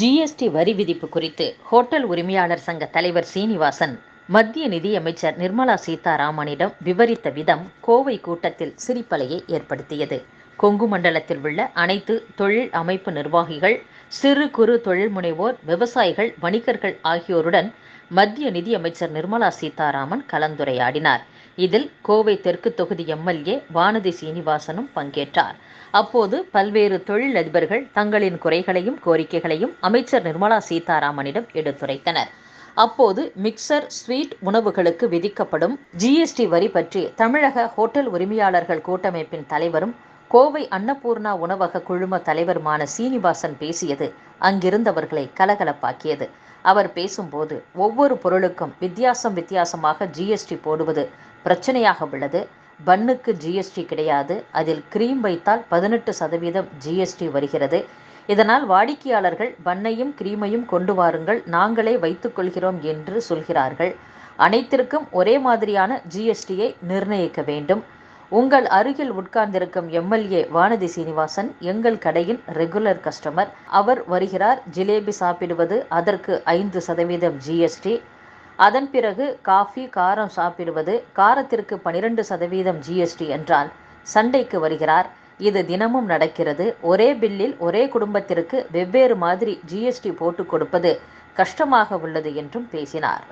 GST வரி விதிப்பு குறித்து ஹோட்டல் உரிமையாளர் சங்க தலைவர் சீனிவாசன் மத்திய நிதியமைச்சர் நிர்மலா சீதாராமனிடம் விவரித்த விதம் கோவை கூட்டத்தில் சிரிப்பலையை ஏற்படுத்தியது. கொங்கு மண்டலத்தில் உள்ள அனைத்து தொழில் அமைப்பு நிர்வாகிகள் சிறு குறு தொழில் முனைவோர் விவசாயிகள் வணிகர்கள் ஆகியோருடன் மத்திய நிதியமைச்சர் நிர்மலா சீதாராமன் கலந்துரையாடினார். இதில் கோவை தெற்கு தொகுதி எம்எல்ஏ வானதி சீனிவாசனும் பங்கேற்றார். அப்போது பல்வேறு தொழிலதிபர்கள் தங்களின் குறைகளையும் கோரிக்கைகளையும் அமைச்சர் நிர்மலா சீதாராமனிடம் எடுத்துரைத்தனர். அப்போது மிக்சர் ஸ்வீட் உணவுகளுக்கு விதிக்கப்படும் ஜிஎஸ்டி வரி பற்றி தமிழக ஹோட்டல் உரிமையாளர்கள் கூட்டமைப்பின் தலைவரும் கோவை அன்னபூர்ணா உணவக குழும தலைவருமான சீனிவாசன் பேசியது அங்கிருந்தவர்களை கலகலப்பாக்கியது. அவர் பேசும்போது ஒவ்வொரு பொருளுக்கும் வித்தியாசம் வித்தியாசமாக ஜிஎஸ்டி போடுவது பிரச்சனையாக உள்ளது. பன்னுக்கு ஜிஎஸ்டி கிடையாது. அதில் கிரீம் வைத்தால் பதினெட்டு சதவீதம் ஜிஎஸ்டி வருகிறது. இதனால் வாடிக்கையாளர்கள் பன்னையும் கிரீமையும் கொண்டு வாருங்கள். நாங்களே வைத்துக்கொள்கிறோம் என்று சொல்கிறார்கள். அனைத்திற்கும் ஒரே மாதிரியான ஜிஎஸ்டியை நிர்ணயிக்க வேண்டும். உங்கள் அருகில் உட்கார்ந்திருக்கும் எம்எல்ஏ வானதி சீனிவாசன் எங்கள் கடையின் ரெகுலர் கஸ்டமர். அவர் வருகிறார் ஜிலேபி சாப்பிடுவது அதற்கு ஐந்து சதவீதம் ஜிஎஸ்டி அதன் பிறகு காஃபி காரம் சாப்பிடுவது காரத்திற்கு பனிரெண்டு சதவீதம் ஜிஎஸ்டி என்றால் சண்டைக்கு வருகிறார். இது தினமும் நடக்கிறது. ஒரே பில்லில் ஒரே குடும்பத்திற்கு வெவ்வேறு மாதிரி ஜிஎஸ்டி போட்டு கொடுப்பது கஷ்டமாக உள்ளது என்றும் பேசினார்.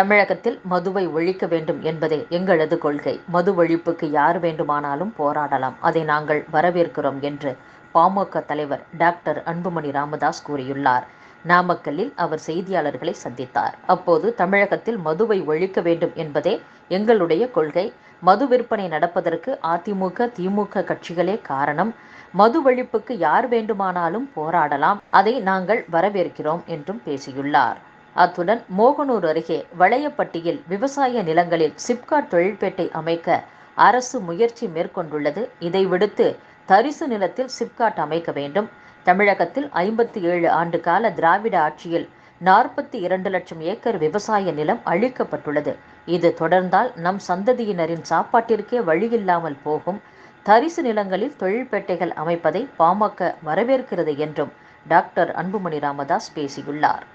தமிழகத்தில் மதுவை ஒழிக்க வேண்டும் என்பதே எங்களது கொள்கை. மது ஒழிப்புக்கு யார் வேண்டுமானாலும் போராடலாம். அதை நாங்கள் வரவேற்கிறோம் என்று பாமக தலைவர் டாக்டர் அன்புமணி ராமதாஸ் கூறியுள்ளார். நாமக்கல்லில் அவர் செய்தியாளர்களை சந்தித்தார். அப்போது தமிழகத்தில் மதுவை ஒழிக்க வேண்டும் என்பதே எங்களுடைய கொள்கை. மது விற்பனை நடப்பதற்கு அதிமுக திமுக கட்சிகளே காரணம். மது ஒழிப்புக்கு யார் வேண்டுமானாலும் போராடலாம். அதை நாங்கள் வரவேற்கிறோம் என்றும் பேசியுள்ளார். அத்துடன் மோகனூர் அருகே வளையப்பட்டியில் விவசாய நிலங்களில் சிப்காட் தொழிற்பேட்டை அமைக்க அரசு முயற்சி மேற்கொண்டுள்ளது. இதை விடுத்து தரிசு நிலத்தில் சிப்காட் அமைக்க வேண்டும். தமிழகத்தில் ஐம்பத்தி ஏழு ஆண்டு கால திராவிட ஆட்சியில் நாற்பத்தி இரண்டு லட்சம் ஏக்கர் விவசாய நிலம் அழிக்கப்பட்டுள்ளது. இது தொடர்ந்தால் நம் சந்ததியினரின் சாப்பாட்டிற்கே வழியில்லாமல் போகும். தரிசு நிலங்களில் தொழிற்பேட்டைகள் அமைப்பதை பாமக வரவேற்கிறது என்றும் டாக்டர் அன்புமணி ராமதாஸ் பேசியுள்ளார்.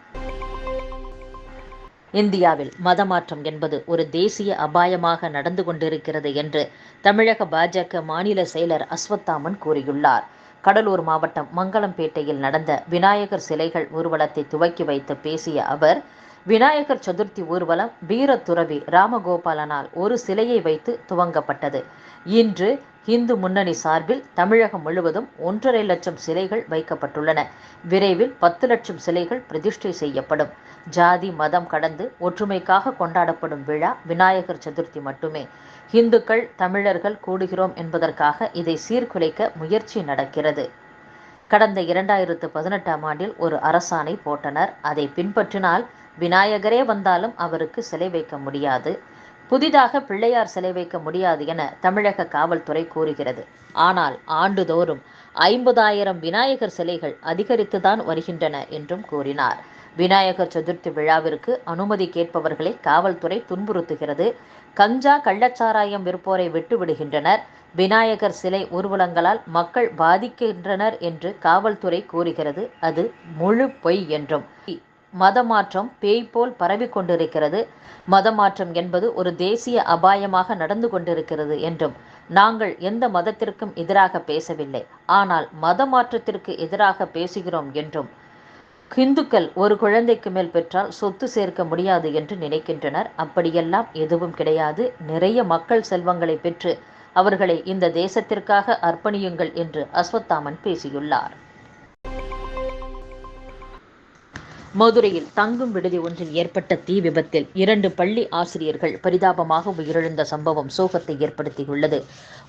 இந்தியாவில் மதமாற்றம் என்பது ஒரு தேசிய அபாயமாக நடந்து கொண்டிருக்கிறது என்று தமிழக பாஜக மாநில செயலர் அஸ்வத்தாமன் கூறியுள்ளார். கடலூர் மாவட்டம் மங்களம்பேட்டையில் நடந்த விநாயகர் சிலைகள் ஊர்வலத்தை துவக்கி வைத்து பேசிய அவர் விநாயகர் சதுர்த்தி ஊர்வலம் வீரத்துறவி ராமகோபாலனால் ஒரு சிலையை வைத்து துவங்கப்பட்டது. இன்று இந்து முன்னணி சார்பில் தமிழகம் முழுவதும் ஒன்றரை லட்சம் சிலைகள் வைக்கப்பட்டுள்ளன. விரைவில் பத்து லட்சம் சிலைகள் பிரதிஷ்டை செய்யப்படும். ஜாதி மதம் கடந்து ஒற்றுமைக்காக கொண்டாடப்படும் விழா விநாயகர் சதுர்த்தி மட்டுமே. இந்துக்கள் தமிழர்கள் கூடுகிறோம் என்பதற்காக இதை சீர்குலைக்க முயற்சி நடக்கிறது. கடந்த இரண்டாயிரத்து பதினெட்டாம் ஆண்டில் ஒரு அரசாணை போட்டனர். அதை பின்பற்றினால் விநாயகரே வந்தாலும் அவருக்கு சிலை வைக்க முடியாது. புதிதாக பிள்ளையார் சிலை வைக்க முடியாது என தமிழக காவல்துறை கூறுகிறது. ஆனால் ஆண்டுதோறும் ஐம்பதாயிரம் விநாயகர் சிலைகள் அதிகரித்துதான் வருகின்றன என்றும் கூறினார். விநாயகர் சதுர்த்தி விழாவிற்கு அனுமதி கேட்பவர்களை காவல்துறை துன்புறுத்துகிறது. கஞ்சா கள்ளச்சாராயம் விற்போரை விட்டுவிடுகின்றனர் விநாயகர் சிலை ஊர்வலங்களால் மக்கள் பாதிக்கின்றனர் என்று காவல்துறை கூறுகிறது. அது முழு பொய் என்றும். மதமாற்றம் பேய் போல் பரவி கொண்டிருக்கிறது. மதமாற்றம் என்பது ஒரு தேசிய அபாயமாக நடந்து கொண்டிருக்கிறது என்றும் நாங்கள் எந்த மதத்திற்கும் எதிராக பேசவில்லை. ஆனால் மத மாற்றத்திற்கு எதிராக பேசுகிறோம் என்றும் ஹிந்துக்கள் ஒரு குழந்தைக்கு மேல் பெற்றால் சொத்து சேர்க்க முடியாது என்று நினைக்கின்றனர். அப்படியெல்லாம் எதுவும் கிடையாது. நிறைய மக்கள் செல்வங்களை பெற்று அவர்களை இந்த தேசத்திற்காக அர்ப்பணியுங்கள் என்று அஸ்வத்தாமன் பேசியுள்ளார். மதுரையில் தங்கும் விடுதி ஒன்றில் ஏற்பட்ட தீ விபத்தில் இரண்டு பள்ளி ஆசிரியர்கள் பரிதாபமாக உயிரிழந்த சம்பவம் சோகத்தை ஏற்படுத்தியுள்ளது.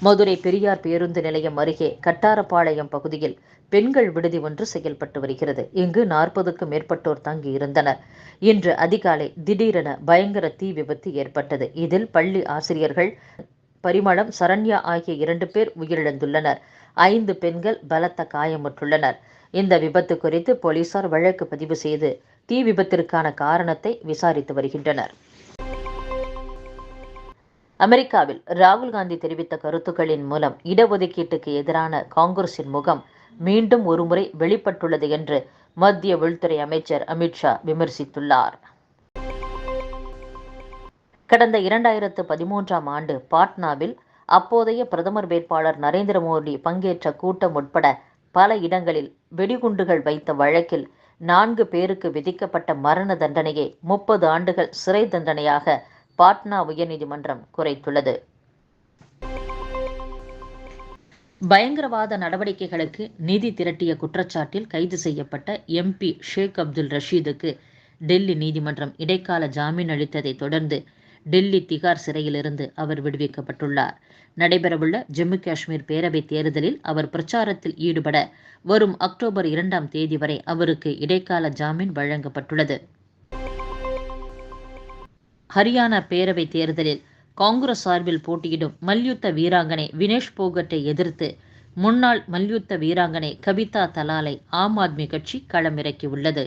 மதுரை பெரியார் பேருந்து நிலையம் அருகே கட்டாரப்பாளையம் பகுதியில் பெண்கள் விடுதி ஒன்று செயல்பட்டு வருகிறது. இங்கு நாற்பதுக்கும் மேற்பட்டோர் தங்கி இருந்தனர் இன்று அதிகாலை திடீரென பயங்கர தீ விபத்து ஏற்பட்டது. இதில் பள்ளி ஆசிரியர்கள் பரிமளம் சரண்யா ஆகிய இரண்டு பேர் உயிரிழந்துள்ளனர். ஐந்து பெண்கள் பலத்த காயமுற்றுள்ளனர். இந்த விபத்து குறித்து போலீசார் வழக்கு பதிவு செய்து தீ விபத்திற்கான காரணத்தை விசாரித்து வருகின்றனர். அமெரிக்காவில் ராகுல் காந்தி தெரிவித்த கருத்துக்களின் மூலம் இடஒதுக்கீட்டுக்கு எதிரான காங்கிரசின் முகம் மீண்டும் ஒருமுறை வெளிப்பட்டுள்ளது என்று மத்திய உள்துறை அமைச்சர் அமித்ஷா விமர்சித்துள்ளார். கடந்த இரண்டாயிரத்து பதிமூன்றாம் ஆண்டு பாட்னாவில் அப்போதைய பிரதமர் வேட்பாளர் நரேந்திர மோடி பங்கேற்ற கூட்டம் உட்பட பல இடங்களில் வெடிகுண்டுகள் வைத்த வழக்கில் நான்கு பேருக்கு விதிக்கப்பட்ட மரண தண்டனையை முப்பது ஆண்டுகள் சிறை தண்டனையாக பாட்னா உயர்நீதிமன்றம் குறைத்துள்ளது. பயங்கரவாத நடவடிக்கைகளுக்கு நிதி திரட்டிய குற்றச்சாட்டில் கைது செய்யப்பட்ட எம்பி ஷேக் அப்துல் ரஷீதுக்கு டெல்லி நீதிமன்றம் இடைக்கால ஜாமீன் அளித்ததை தொடர்ந்து டெல்லி திகார் சிறையிலிருந்து அவர் விடுவிக்கப்பட்டுள்ளார். நடைபெறவுள்ள ஜம்மு காஷ்மீர் பேரவைத் தேர்தலில் அவர் பிரச்சாரத்தில் ஈடுபட வரும் அக்டோபர் இரண்டாம் தேதி வரை அவருக்கு இடைக்கால ஜாமீன் வழங்கப்பட்டுள்ளது. ஹரியானா பேரவைத் தேர்தலில் காங்கிரஸ் சார்பில் போட்டியிடும் மல்யுத்த வீராங்கனை வினேஷ் போகட்டை எதிர்த்து முன்னாள் மல்யுத்த வீராங்கனை கவிதா தலாலை ஆம் ஆத்மி கட்சி களமிறக்கியுள்ளது.